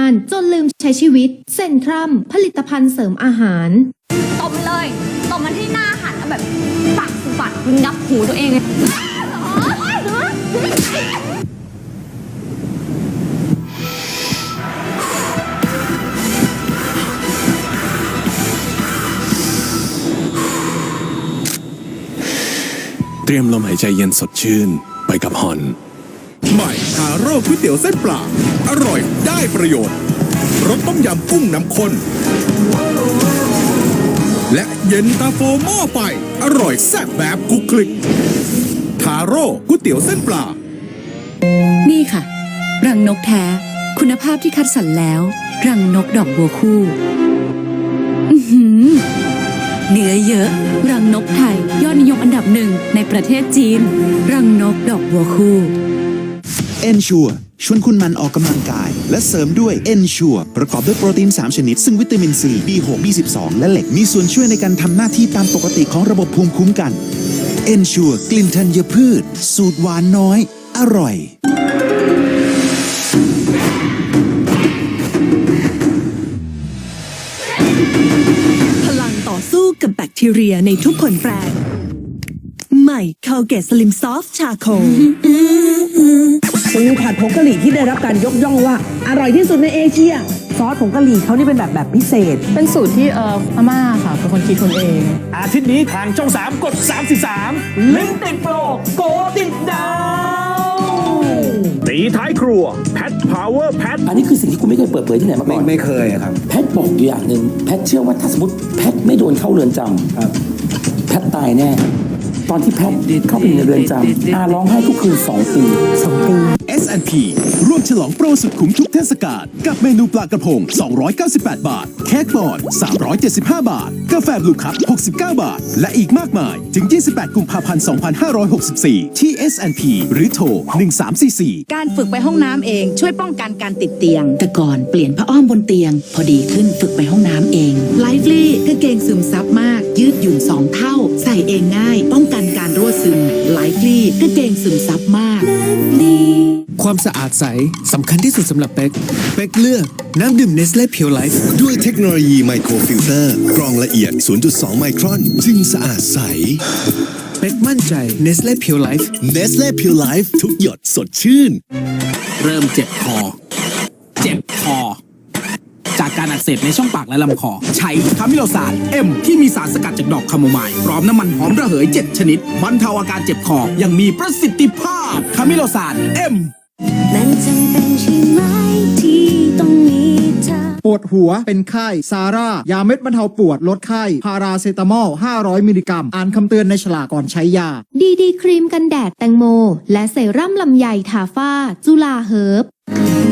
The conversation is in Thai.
านจนลืมใช้ชีวิต เซนทรัม ผลิตภัณฑ์เสริมอาหาร ตบเลยตบมันที่หน้าหันแล้วแบบปักปัดงับหูตัวเองเลยเตรียมลมหายใจเย็นสดชื่นไปกับฮอนใหม่ฮาโร่ก๋วยเตี๋ยวเส้นปลาอร่อยได้ประโยชน์รสต้มยำกุ้งน้ำข้น และเย็นตาโฟหม้อไฟอร่อยแซ่บแบบกุกคลิกทาโร่ก๋วยเตี๋ยวเส้นปลา นี่ค่ะ รังนกแท้ คุณภาพที่คัดสรรแล้ว รังนกดอกบัวคู่เนื้อเยอะ รังนกไทย ยอดนิยมอันดับหนึ่งในประเทศจีน รังนกดอกบัวคู่ เอนชัวชวนคุณมันออกกำลังกาย และเสริมด้วยเอนชัวประกอบด้วยโปรตีน 3 ชนิด ซึ่งวิตามินซี B6 B12 และเหล็ก มีส่วนช่วยในการทำหน้าที่ตามปกติของระบบภูมิคุ้มกันเอนชัวกลิ่นธัญพืช สูตรหวานน้อย อร่อย พลังต่อสู้กับแบคทีเรียในทุกผลแปรใหม่คาเก ตสลิมซอฟชาโคปูผัดผงกะหรี่ที่ได้รับการยกย่องว่า อร่อยที่สุดในเอเชีย ซอสผงกะหรี่เขานี่เป็นแบบแบบพิเศษ เป็นสูตรที่เอ่ออาม่าค่ะเป็นคนคิดคนเอง อาทิตย์นี้ทางช่อง 3 กด 33 ลิ้นติดโปรโกติดดาวตีท้ายครัวแพทพาวเวอร์แพทอันนี้คือสิ่งที่คุณไม่เคยเปิดเผยที่ไหนมาก่อนไม่เคยครับ แพทย์บอกอยู่อย่างหนึ่งแพทย์เชื่อว่าถ้าสมมติแพทย์ไม่โดนเข้าเรือนจำครับแพทย์ตายแน่ ตอนที่แพทย์เข้าไปในเรือนจำอาร้องไห้ทุกคืนสองปี S&P ร่วมฉลองโปรสุดคุ้มทุกเทศกาลกับเมนูปลากระพง 298 บาท เค้กบอล375 บาท กาแฟบลูคัพ69 บาท และอีกมากมาย ถึง 28 กุมภาพันธ์ 2564 ที่ S&P หรือโทร 1344 การฝึกไปห้องน้ำเองช่วยป้องกันการติดเตียง แต่ก่อนเปลี่ยนผ้าอ้อมบนเตียง พอดีขึ้นฝึกไปห้องน้ำเองไลฟ์ลี่กางเกงซึมซับมาก ยืดหยุ่นสองเท่า ใส่เองง่าย ป้องกันการรั่วซึมไลฟ์ลี่กางเกงซึมซับมาก ความสะอาดใสสำคัญที่สุดสำหรับเป๊ก เป๊กเลือกน้ำดื่มเนสเล่เพียวไลฟ์ด้วยเทคโนโลยีไมโครฟิลเตอร์กรองละเอียด 0.2 ไมครอน จึงสะอาดใส เป๊กมั่นใจเนสเล่เพียวไลฟ์ Nestle Pure Life ทุกหยดสดชื่น เริ่มเจ็บคอ เจ็บคอ จากการอักเสบในช่องปากและลำคอ ใช้คามิโลซานเอ็มที่มีสารสกัดจากดอกคาโมไมล์พร้อมน้ำมันหอมระเหย 7 ชนิดบรรเทาอาการเจ็บคออย่างมีประสิทธิภาพคามิโลซานเอ็ม มันจำเป็นใช่ไหมที่ต้องมีเธอ ปวดหัวเป็นไข้ซาร่า ยาเม็ดบรรเทาปวดลดไข้พาราเซตามอล 500 มิลลิกรัม อ่านคำเตือนในฉลากก่อนใช้ยา ดีดีครีมกันแดดแตงโม และเซรั่มลำไยทาฝ้า จุลาเฮิร์บ